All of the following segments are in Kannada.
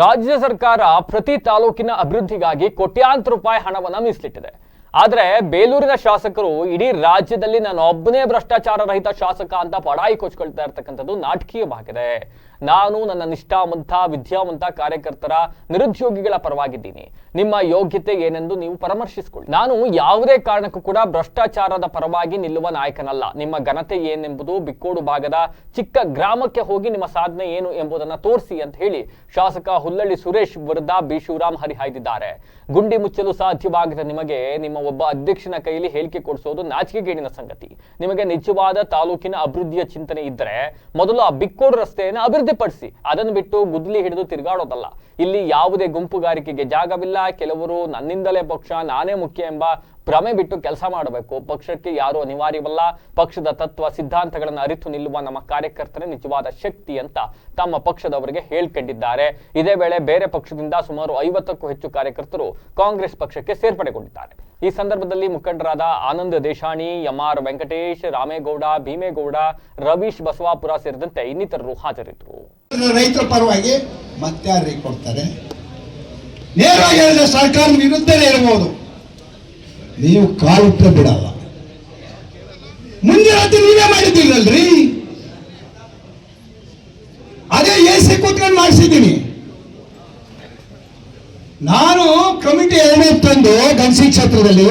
ರಾಜ್ಯ ಸರ್ಕಾರ ಪ್ರತಿ ತಾಲೂಕಿನ ಅಭಿವೃದ್ಧಿಗಾಗಿ ಕೋಟ್ಯಾಂತರ ರೂಪಾಯಿ ಹಣವನ್ನು ಮೀಸಲಿಟ್ಟಿದೆ. ಆದ್ರೆ ಬೇಲೂರಿನ ಶಾಸಕರು ಇಡೀ ರಾಜ್ಯದಲ್ಲಿ ನಾನು ಒಬ್ಬನೇ ಭ್ರಷ್ಟಾಚಾರ ರಹಿತ ಶಾಸಕ ಅಂತ ಪಡಾಯಿ ಕೊಚ್ಕೊಳ್ತಾ ಇರ್ತಕ್ಕಂಥದ್ದು ನಾಟಕೀಯವಾಗಿದೆ ನಾನು ನನ್ನ ನಿಷ್ಠಾವಂತ, ವಿದ್ಯಾವಂತ ಕಾರ್ಯಕರ್ತರ ನಿರುದ್ಯೋಗಿಗಳ ಪರವಾಗಿದ್ದೀನಿ. ನಿಮ್ಮ ಯೋಗ್ಯತೆ ಏನೆಂದು ನೀವು ಪರಾಮರ್ಶಿಸಿಕೊಳ್ಳಿ. ನಾನು ಯಾವುದೇ ಕಾರಣಕ್ಕೂ ಕೂಡ ಭ್ರಷ್ಟಾಚಾರದ ಪರವಾಗಿ ನಿಲ್ಲುವ ನಾಯಕನಲ್ಲ. ನಿಮ್ಮ ಘನತೆ ಏನೆಂಬುದು ಬಿಕ್ಕೋಡು ಭಾಗದ ಚಿಕ್ಕ ಗ್ರಾಮಕ್ಕೆ ಹೋಗಿ ನಿಮ್ಮ ಸಾಧನೆ ಏನು ಎಂಬುದನ್ನು ತೋರಿಸಿ ಅಂತ ಹೇಳಿ ಶಾಸಕ ಹುಲ್ಲಳ್ಳಿ ಸುರೇಶ್ ವಿರುದ್ಧ ಬಿ ಶಿವರಾಮ್ ಹರಿಹಾಯ್ದಿದ್ದಾರೆ. ಗುಂಡಿ ಮುಚ್ಚಲು ಸಾಧ್ಯವಾಗದ ನಿಮಗೆ ನಿಮ್ಮ ಒಬ್ಬ ಅಧ್ಯಕ್ಷನ ಕೈಯಲ್ಲಿ ಹೇಳಿಕೆ ಕೊಡಿಸೋದು ನಾಚಿಕೆಗೇಡಿನ ಸಂಗತಿ. ನಿಮಗೆ ನಿಜವಾದ ತಾಲೂಕಿನ ಅಭಿವೃದ್ಧಿಯ ಚಿಂತನೆ ಇದ್ದರೆ ಮೊದಲು ಆ ಬಿಕ್ಕೋಡು ರಸ್ತೆಯನ್ನು ಅಭಿವೃದ್ಧಿಪಡಿಸಿ. ಅದನ್ನು ಬಿಟ್ಟು ಗುದ್ಲಿ ಹಿಡಿದು ತಿರುಗಾಡೋದಲ್ಲ. ಇಲ್ಲಿ ಯಾವುದೇ ಗುಂಪುಗಾರಿಕೆಗೆ ಜಾಗವಿಲ್ಲ. ಕೆಲವರು ನನ್ನಿಂದಲೇ ಪಕ್ಷ, ನಾನೇ ಮುಖ್ಯ ಎಂಬ ಭ್ರಮೆ ಬಿಟ್ಟು ಕೆಲಸ ಮಾಡಬೇಕು. ಪಕ್ಷಕ್ಕೆ ಯಾರು ಅನಿವಾರ್ಯವಲ್ಲ. ಪಕ್ಷದ ತತ್ವ, ಸಿದ್ಧಾಂತಗಳನ್ನು ಅರಿತು ನಿಲ್ಲುವ ನಮ್ಮ ಕಾರ್ಯಕರ್ತರೇ ನಿಜವಾದ ಶಕ್ತಿ ಅಂತ ತಮ್ಮ ಪಕ್ಷದವರಿಗೆ ಹೇಳ್ಕೊಂಡಿದ್ದಾರೆ. ಇದೇ ವೇಳೆ ಬೇರೆ ಪಕ್ಷದಿಂದ ಸುಮಾರು ಐವತ್ತಕ್ಕೂ ಹೆಚ್ಚು ಕಾರ್ಯಕರ್ತರು ಕಾಂಗ್ರೆಸ್ ಪಕ್ಷಕ್ಕೆ ಸೇರ್ಪಡೆಗೊಂಡಿದ್ದಾರೆ. ಈ ಸಂದರ್ಭದಲ್ಲಿ ಮುಖಂಡರಾದ ಆನಂದ್ ದೇಶಾಣಿ ಎಂ ಆರ್ ವೆಂಕಟೇಶ್, ರಾಮೇಗೌಡ, ಭೀಮೇಗೌಡ, ರವೀಶ್ ಬಸವಾಪುರ ಸೇರಿದಂತೆ ಇನ್ನಿತರರು ಹಾಜರಿದ್ದರು. ರೈತರ ಪರವಾಗಿ ಕೊಡ್ತಾರೆ. ನೇರವಾಗಿ ವಿರುದ್ಧನೇ ಇರಬಹುದು ನೀವು ಕಾಲಿಟ್ರೆ ಬಿಡಲ್ಲ. ಮುಂದೆ ರಾತ್ರಿ ನೀವೇ ಮಾಡಿದ್ದೀರಲ್ರಿ? ಅದೇ ಎ ಸಿ ಕೂತ್ಕೊಂಡು ಮಾಡಿಸಿದ್ದೀನಿ. ನಾನು ಕಮಿಟಿ ಎರಡನೇ ತಂದು ಗಣಸಿ ಕ್ಷೇತ್ರದಲ್ಲಿ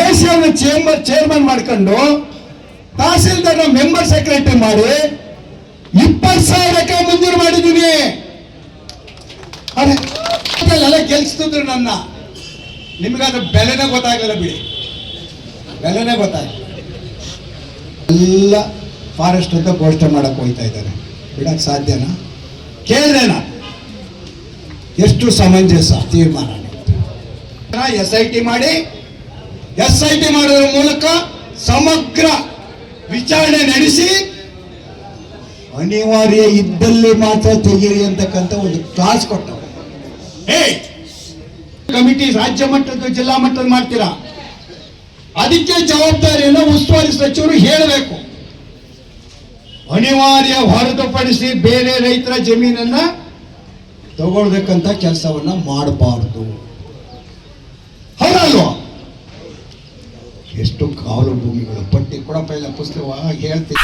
ಎ ಸಿ ಅವ್ರನ್ನ ಚೇಂಬರ್ ಚೇರ್ಮನ್ ಮಾಡ್ಕೊಂಡು, ತಹಸೀಲ್ದಾರ್ನ ಮೆಂಬರ್ ಸೆಕ್ರೆಟರಿ ಮಾಡಿ, ಇಪ್ಪತ್ತು ಸಾವಿರಕ್ಕೆ ಮಂಜೂರು ಮಾಡಿದ್ದೀನಿ. ಅದೇ, ಅದೆಲ್ಲ ಗೆಲ್ಸ್ತಿದ್ರು ನನ್ನ. ನಿಮಗದು ಬೆಲೆನೇ ಗೊತ್ತಾಗಲಿಲ್ಲ ಬಿಡಿ. ಬೆಲೆನೇ ಗೊತ್ತಾಗಲ್ಲ ಎಲ್ಲ ಫಾರೆಸ್ಟ್ ಅಂತ ಘೋಷಣೆ ಮಾಡಕ್ಕೆ ಹೋಗ್ತಾ ಇದ್ದಾರೆ. ಬಿಡಕ್ ಸಾಧ್ಯನಾ? ಕೇಳ್ದೇನ ಎಷ್ಟು ಸಮಂಜಸ ತೀರ್ಮಾನ ಎಸ್ ಐ ಟಿ ಮಾಡಿ ಎಸ್ ಐ ಟಿ ಮಾಡೋದ್ರ ಮೂಲಕ ಸಮಗ್ರ ವಿಚಾರಣೆ ನಡೆಸಿ, ಅನಿವಾರ್ಯ ಇದ್ದಲ್ಲಿ ಮಾತ್ರ ತೆಗೀರಿ ಅಂತಕ್ಕಂಥ ಒಂದು ಕ್ಲಾಸ್ ಕೊಟ್ಟವು ಏ ಕಮಿಟಿ ರಾಜ್ಯ ಮಟ್ಟದ ಜಿಲ್ಲಾ ಮಟ್ಟದ ಮಾಡ್ತೀರಾ? ಅದಕ್ಕೆ ಜವಾಬ್ದಾರಿಯನ್ನು ಉಸ್ತುವಾರಿ ಸಚಿವರು ಹೇಳಬೇಕು. ಅನಿವಾರ್ಯ ಹೊರತುಪಡಿಸಿ ಬೇರೆ ರೈತರ ಜಮೀನನ್ನ ತಗೊಳ್ಬೇಕಂತ ಕೆಲಸವನ್ನ ಮಾಡಬಾರ್ದು. ಹೌದಲ್ವಾ? ಎಷ್ಟು ಕಾಲು ಭೂಮಿಗಳು, ಪಟ್ಟಿ ಕೊಡಪ್ಪ, ಇಲ್ಲ ಪುಸ್ತಕ ಹೇಳ್ತೀನಿ.